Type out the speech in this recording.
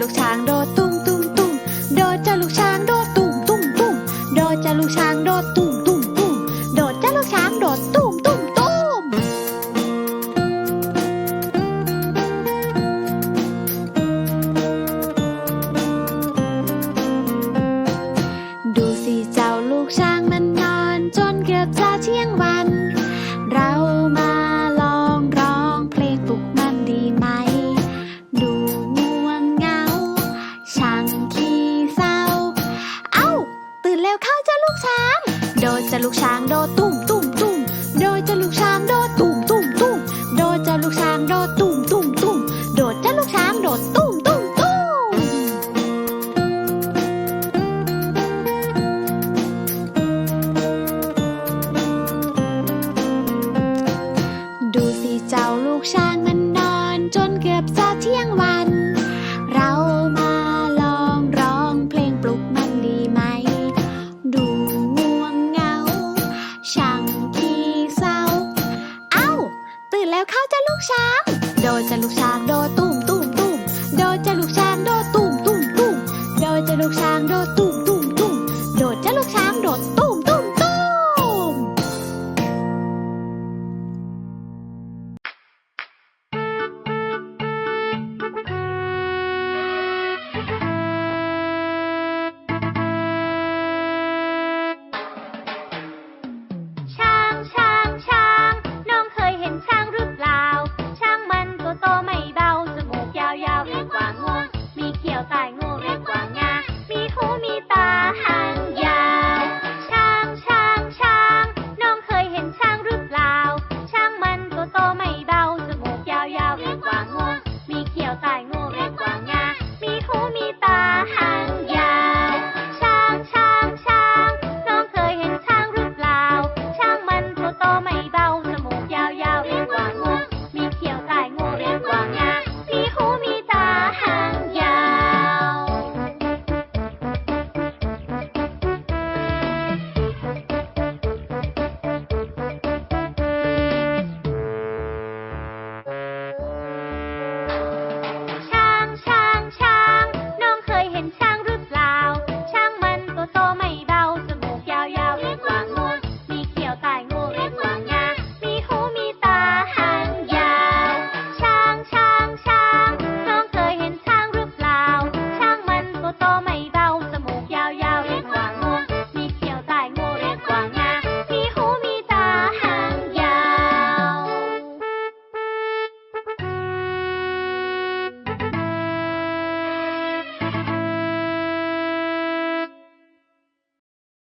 ลูกช้างโดดตุ้มตุ้มตุ้มโดดเจ้าลูกช้างโดดตุ้มตุ้มตุ้มโดดเจ้าลูกช้างโดดตุ้มตุ้มตุ้มโดดเจ้าลูกช้างโดดตุ้มตุ้มตุ้มดูสิเจ้าลูกช้างมันนอน จนเกือบจะเที่ยงวัน 嘟嘟。 จะลูกชากโดดตุ้